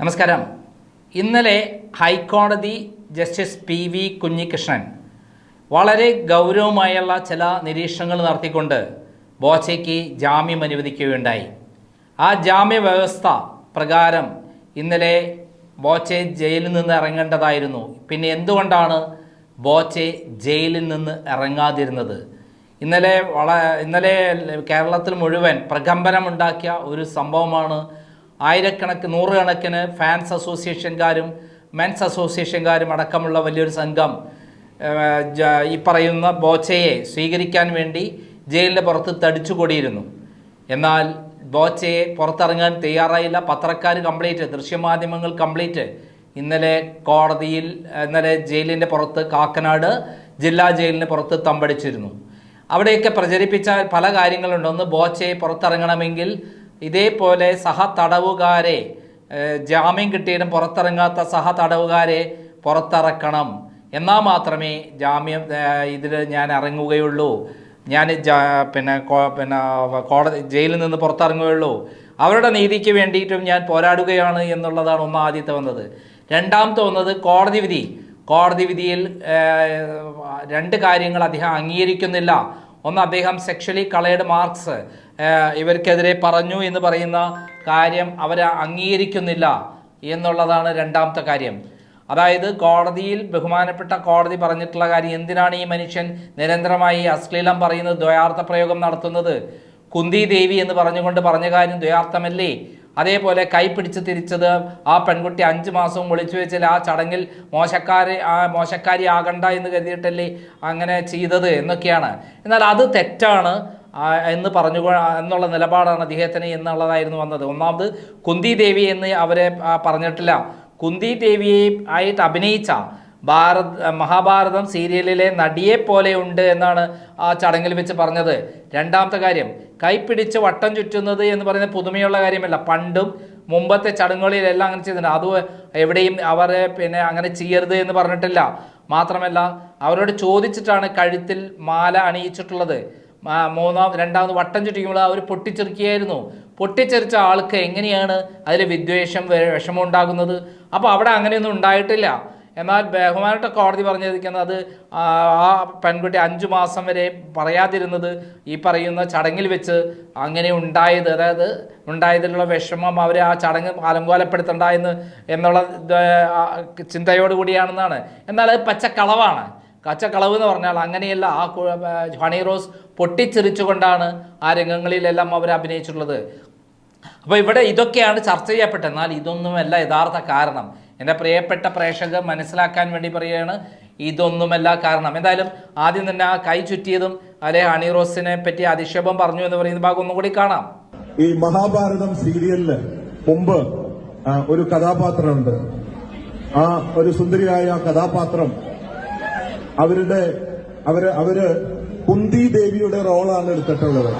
നമസ്കാരം. ഇന്നലെ ഹൈക്കോടതി ജസ്റ്റിസ് പി വി കുഞ്ഞികൃഷ്ണൻ വളരെ ഗൗരവമായുള്ള ചില നിരീക്ഷണങ്ങൾ നടത്തിക്കൊണ്ട് ബോച്ചയ്ക്ക് ജാമ്യം അനുവദിക്കുകയുണ്ടായി. ആ ജാമ്യ വ്യവസ്ഥ പ്രകാരം ഇന്നലെ ബോച്ചെ ജയിലിൽ നിന്ന് ഇറങ്ങേണ്ടതായിരുന്നു. പിന്നെ എന്തുകൊണ്ടാണ് ബോച്ചെ ജയിലിൽ നിന്ന് ഇറങ്ങാതിരുന്നത്? ഇന്നലെ വള ഇന്നലെ കേരളത്തിൽ മുഴുവൻ പ്രകമ്പനമുണ്ടാക്കിയ ഒരു സംഭവമാണ് ആയിരക്കണക്കിന് നൂറുകണക്കിന് ഫാൻസ് അസോസിയേഷൻകാരും മെൻസ് അസോസിയേഷൻകാരും അടക്കമുള്ള വലിയൊരു സംഘം ഈ പറയുന്ന ബോച്ചയെ സ്വീകരിക്കാൻ വേണ്ടി ജയിലിന്റെ പുറത്ത് തടിച്ചുകൂടിയിരുന്നു. എന്നാൽ ബോച്ചയെ പുറത്തിറങ്ങാൻ തയ്യാറായില്ല. പത്രക്കാർ കംപ്ലീറ്റ് ദൃശ്യമാധ്യമങ്ങൾ കംപ്ലീറ്റ് ഇന്നലെ കോടതിയിൽ ഇന്നലെ ജയിലിന്റെ പുറത്ത് കാക്കനാട് ജില്ലാ ജയിലിന് പുറത്ത് തമ്പടിച്ചിരുന്നു. അവിടെയൊക്കെ പ്രചരിപ്പിച്ച പല കാര്യങ്ങളുണ്ട്. ഒന്ന് ബോച്ചയെ പുറത്തിറങ്ങണമെങ്കിൽ ഇതേപോലെ സഹ തടവുകാരെ ജാമ്യം കിട്ടിയിട്ടും പുറത്തിറങ്ങാത്ത സഹ തടവുകാരെ പുറത്തിറക്കണം. എന്നാൽ മാത്രമേ ജാമ്യം ഇതിൽ ഞാൻ ഇറങ്ങുകയുള്ളൂ. ഞാൻ പിന്നെ പിന്നെ കോടതി ജയിലിൽ നിന്ന് പുറത്തിറങ്ങുകയുള്ളൂ. അവരുടെ നീതിക്ക് വേണ്ടിയിട്ടും ഞാൻ പോരാടുകയാണ് എന്നുള്ളതാണ് ഒന്ന് ആദ്യത്തെ വന്നത്. രണ്ടാമത്തെ വന്നത് കോടതി വിധി. കോടതി വിധിയിൽ രണ്ട് കാര്യങ്ങൾ അദ്ദേഹം അംഗീകരിക്കുന്നില്ല. ഒന്ന് അദ്ദേഹം സെക്ഷലി കളേഡ് മാർക്സ് ഇവർക്കെതിരെ പറഞ്ഞു എന്ന് പറയുന്ന കാര്യം അവർ അംഗീകരിക്കുന്നില്ല എന്നുള്ളതാണ് രണ്ടാമത്തെ കാര്യം. അതായത് കോടതിയിൽ ബഹുമാനപ്പെട്ട കോടതി പറഞ്ഞിട്ടുള്ള കാര്യം എന്തിനാണ് ഈ മനുഷ്യൻ നിരന്തരമായി അശ്ലീലം പറയുന്നത് ദ്വയാർത്ഥ പ്രയോഗം നടത്തുന്നത്? കുന്തി ദേവി എന്ന് പറഞ്ഞുകൊണ്ട് പറഞ്ഞ കാര്യം ദ്വയാർത്ഥമല്ലേ? അതേപോലെ കൈ പിടിച്ച് തിരിച്ചത് ആ പെൺകുട്ടി അഞ്ച് മാസവും ഒളിച്ചു വെച്ചാൽ ആ ചടങ്ങിൽ മോശക്കാരി മോശക്കാരി ആകണ്ട എന്ന് കരുതിയിട്ടല്ലേ അങ്ങനെ ചെയ്തത് എന്നൊക്കെയാണ്. എന്നാൽ അത് തെറ്റാണ് എന്ന് പറഞ്ഞു എന്നുള്ള നിലപാടാണ് അദ്ദേഹത്തിന് എന്നുള്ളതായിരുന്നു വന്നത്. ഒന്നാമത് കുന്തി ദേവി എന്ന് അവരെ പറഞ്ഞിട്ടില്ല. കുന്തി ദേവിയെ ആയിട്ട് അഭിനയിച്ച ഭാരത് മഹാഭാരതം സീരിയലിലെ നടിയെ പോലെ ഉണ്ട് എന്നാണ് ആ ചടങ്ങിൽ വെച്ച് പറഞ്ഞത്. രണ്ടാമത്തെ കാര്യം കൈപ്പിടിച്ച് വട്ടം ചുറ്റുന്നത് എന്ന് പറയുന്ന പുതുമയുള്ള കാര്യമല്ല. പണ്ടും മുമ്പത്തെ ചടങ്ങുകളിലെല്ലാം അങ്ങനെ ചെയ്തിട്ടുണ്ട്. അത് എവിടെയും അവരെ പിന്നെ അങ്ങനെ ചെയ്യരുത് എന്ന് പറഞ്ഞിട്ടില്ല. മാത്രമല്ല അവരോട് ചോദിച്ചിട്ടാണ് കഴുത്തിൽ മാല അണിയിച്ചിട്ടുള്ളത്. മൂന്നാം രണ്ടാമത് വട്ടം ചുറ്റിക്കുമ്പോൾ അവർ പൊട്ടിച്ചെറുക്കിയായിരുന്നു പൊട്ടിച്ചെറിച്ച ആൾക്ക് എങ്ങനെയാണ് അതിൽ വിദ്വേഷം വിഷമം ഉണ്ടാകുന്നത്? അപ്പോൾ അവിടെ അങ്ങനെയൊന്നും ഉണ്ടായിട്ടില്ല. എന്നാൽ ബഹുമാനപ്പെട്ട കോടതി പറഞ്ഞിരിക്കുന്നത് അത് ആ പെൺകുട്ടി അഞ്ചു മാസം വരെ പറയാതിരുന്നത് ഈ പറയുന്ന ചടങ്ങിൽ വെച്ച് അങ്ങനെ ഉണ്ടായത് അതായത് ഉണ്ടായതിലുള്ള വിഷമം അവരെ ആ ചടങ്ങ് അലങ്കോലപ്പെടുത്തണ്ട എന്ന് എന്നുള്ള ചിന്തയോടുകൂടിയാണെന്നാണ് എന്നാൽ അത് പച്ചക്കളവാണ്. കച്ചക്കളവ് എന്ന് പറഞ്ഞാൽ അങ്ങനെയല്ല ആ ഹണി റോസ് പൊട്ടിച്ചെറിച്ചുകൊണ്ടാണ് ആ രംഗങ്ങളിലെല്ലാം അവർ അഭിനയിച്ചിട്ടുള്ളത്. അപ്പോൾ ഇവിടെ ഇതൊക്കെയാണ് ചർച്ച ചെയ്യപ്പെട്ടത്. എന്നാൽ ഇതൊന്നുമല്ല യഥാർത്ഥ കാരണം. എന്റെ പ്രിയപ്പെട്ട പ്രേക്ഷകർ മനസ്സിലാക്കാൻ വേണ്ടി പറയുകയാണ്. ഇതൊന്നുമല്ല കാരണം. എന്തായാലും ആദ്യം തന്നെ ആ കൈ ചുറ്റിയതും അല്ലെ ഹണി റോസിനെ പറ്റി അധിക്ഷേപം പറഞ്ഞു എന്ന് പറയുന്ന ഭാഗം ഒന്നും കൂടി കാണാം. ഈ മഹാഭാരതം സീരിയലിൽ മുമ്പ് ഒരു കഥാപാത്രമുണ്ട്. ആ ഒരു സുന്ദരിയായ കഥാപാത്രം അവരുടെ അവർ അവർ കുന്തി ദേവിയുടെ റോളാണ് എടുത്തിട്ടുള്ളത്.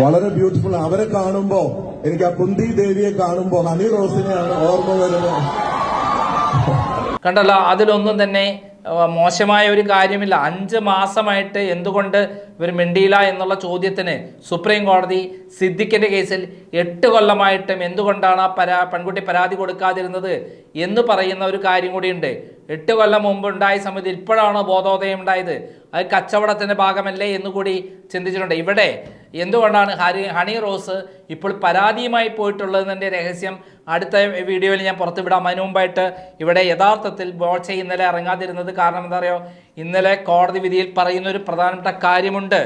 വളരെ ബ്യൂട്ടിഫുൾ. അവരെ കാണുമ്പോ എനിക്ക് ആ കുന്തി ദേവിയെ കാണുമ്പോൾ ഹണി റോസിനെയാണ് ഓർമ്മ വരുന്നത് കണ്ടല്ലോ അതിലൊന്നും തന്നെ മോശമായ ഒരു കാര്യമില്ല. അഞ്ച് മാസമായിട്ട് എന്തുകൊണ്ട് ഇവർ മിണ്ടിയില്ല എന്നുള്ള ചോദ്യത്തിന് സുപ്രീം കോടതി സിദ്ദിഖിന്റെ കേസിൽ എട്ട് കൊല്ലമായിട്ടും എന്തുകൊണ്ടാണ് ആ പരാ പെൺകുട്ടി പരാതി കൊടുക്കാതിരുന്നത് എന്ന് പറയുന്ന ഒരു കാര്യം കൂടിയുണ്ട്. എട്ട് കൊല്ലം മുമ്പ് ഉണ്ടായ സമയത്ത് ഇപ്പോഴാണോ ബോധോദയം ഉണ്ടായത്? അത് കച്ചവടത്തിന്റെ ഭാഗമല്ലേ എന്ന് കൂടി ചിന്തിച്ചിട്ടുണ്ട്. ഇവിടെ എന്തുകൊണ്ടാണ് ഹരി ഹണി റോസ് ഇപ്പോൾ പരാതിയുമായി പോയിട്ടുള്ളതിന്റെ രഹസ്യം അടുത്ത വീഡിയോയിൽ ഞാൻ പുറത്തുവിടാം. അതിനു മുമ്പായിട്ട് ഇവിടെ യഥാർത്ഥത്തിൽ ബോൾച്ച ഇന്നലെ ഇറങ്ങാതിരുന്നത് കാരണം എന്താ പറയുക ഇന്നലെ കോടതി വിധിയിൽ പറയുന്ന ഒരു പ്രധാനപ്പെട്ട കാര്യമുണ്ട്.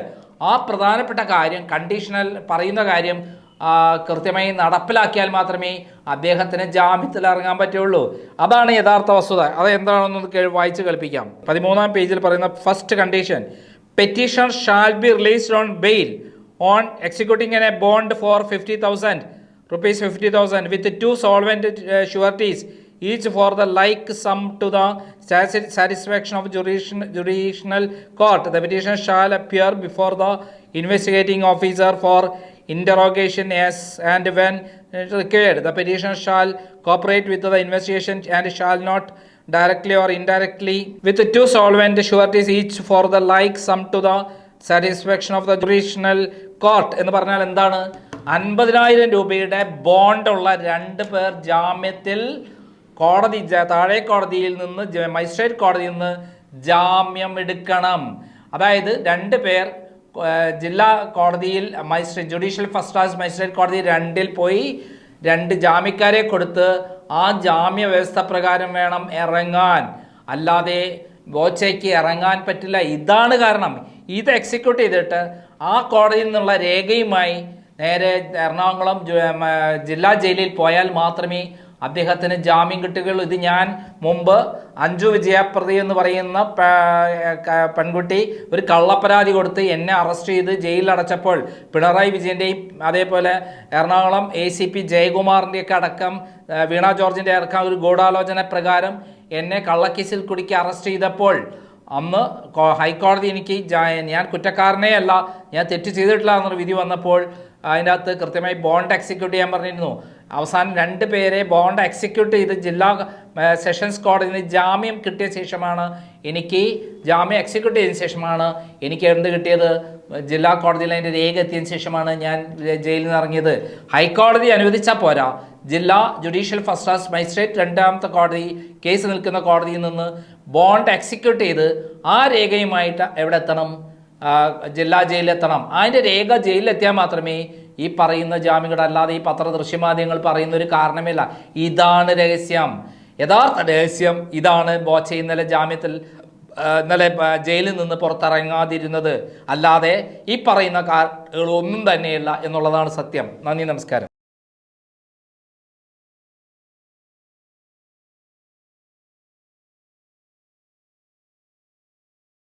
ആ പ്രധാനപ്പെട്ട കാര്യം കണ്ടീഷണൽ പറയുന്ന കാര്യം കൃത്യമായി നടപ്പിലാക്കിയാൽ മാത്രമേ അദ്ദേഹത്തിന് ജാമ്യത്തിൽ ഇറങ്ങാൻ പറ്റുള്ളൂ. അതാണ് യഥാർത്ഥ വസ്തുത. അതെന്താണെന്ന് വായിച്ച് കേൾപ്പിക്കാം. പതിമൂന്നാം പേജിൽ പറയുന്ന first condition petition shall be released on bail on executing a bond for fifty thousand rupees fifty thousand with two solvent sureties each for the like sum to the satisfaction of judicial judicial court the petition shall appear before the investigating officer for interrogation as and when required. The petitioner shall cooperate with the investigation and shall not directly or indirectly with two solvent sureties each for the like sum to the satisfaction of the judicial court എന്ന് പറഞ്ഞാൽ എന്താണ് അൻപതിനായിരം രൂപയുടെ ബോണ്ടുള്ള രണ്ട് പേർ ജാമ്യത്തിൽ കോടതി താഴെ കോടതിയിൽ നിന്ന് മജിസ്ട്രേറ്റ് കോടതിയിൽ നിന്ന് ജാമ്യം എടുക്കണം അതായത് രണ്ട് പേർ ജില്ലാ കോടതിയിൽ magistrate judicial first class magistrate കോടതി രണ്ടിൽ പോയി രണ്ട് ജാമ്യക്കാരെ കൊടുത്ത് ആ ജാമ്യ വ്യവസ്ഥ പ്രകാരം വേണം ഇറങ്ങാൻ. അല്ലാതെ ബോച്ചയ്ക്ക് ഇറങ്ങാൻ പറ്റില്ല. ഇതാണ് കാരണം. ഇത് എക്സിക്യൂട്ട് ചെയ്തിട്ട് ആ കോടതിയിൽ നിന്നുള്ള രേഖയുമായി നേരെ എറണാകുളം ജില്ലാ ജയിലിൽ പോയാൽ മാത്രമേ അദ്ദേഹത്തിന് ജാമ്യം കിട്ടുകയുള്ളൂ. ഇത് ഞാൻ മുമ്പ് അഞ്ജു വിജയപ്രതി എന്ന് പറയുന്ന പെൺകുട്ടി ഒരു കള്ളപ്പരാതി കൊടുത്ത് എന്നെ അറസ്റ്റ് ചെയ്ത് ജയിലിൽ അടച്ചപ്പോൾ പിണറായി വിജയന്റെയും അതേപോലെ എറണാകുളം എ സി പി ജയകുമാറിന്റെയൊക്കെ അടക്കം വീണ ജോർജിന്റെ അടക്കം ഒരു ഗൂഢാലോചന പ്രകാരം എന്നെ കള്ളക്കേസിൽ കുടുക്കി അറസ്റ്റ് ചെയ്തപ്പോൾ അന്ന് ഹൈക്കോടതി എനിക്ക് ഞാൻ കുറ്റക്കാരനേ അല്ല ഞാൻ തെറ്റ് ചെയ്തിട്ടില്ല എന്നൊരു വിധി വന്നപ്പോൾ അതിന്റെ അകത്ത് കൃത്യമായി ബോണ്ട് എക്സിക്യൂട്ട് ചെയ്യാൻ പറഞ്ഞിരുന്നു. അവസാനം രണ്ട് പേരെ ബോണ്ട് എക്സിക്യൂട്ട് ചെയ്ത് ജില്ലാ സെഷൻസ് കോടതിയിൽ ജാമ്യം കിട്ടിയ ശേഷമാണ് എനിക്ക് ജാമ്യം എക്സിക്യൂട്ട് ചെയ്തതിന് ശേഷമാണ് എനിക്ക് എന്ത് കിട്ടിയത്? ജില്ലാ കോടതിയിൽ അതിന്റെ രേഖ എത്തിയതിന് ശേഷമാണ് ഞാൻ ജയിലിൽ നിന്ന് ഇറങ്ങിയത്. ഹൈക്കോടതി അനുവദിച്ചാൽ പോരാ. ജില്ലാ ജുഡീഷ്യൽ ഫസ്റ്റ് ക്ലാസ് മജിസ്ട്രേറ്റ് രണ്ടാമത്തെ കോടതി കേസ് നിൽക്കുന്ന കോടതിയിൽ നിന്ന് ബോണ്ട് എക്സിക്യൂട്ട് ചെയ്ത് ആ രേഖയുമായിട്ട് എവിടെ എത്തണം? ജില്ലാ ജയിലിലെത്തണം അതിന്റെ രേഖ ജയിലിലെത്തിയാൽ മാത്രമേ ഈ പറയുന്ന ജാമ്യങ്ങൾ അല്ലാതെ ഈ പത്ര ദൃശ്യമാധ്യമങ്ങൾ പറയുന്ന ഒരു കാരണമില്ല. ഇതാണ് രഹസ്യം. യഥാർത്ഥ രഹസ്യം ഇതാണ് ബോച്ച ഇന്നലെ ജാമ്യത്തിൽ ഇന്നലെ ജയിലിൽ നിന്ന് പുറത്തിറങ്ങാതിരുന്നത്. അല്ലാതെ ഈ പറയുന്ന കാര്യങ്ങളൊന്നും തന്നെയില്ല എന്നുള്ളതാണ് സത്യം. നന്ദി നമസ്കാരം.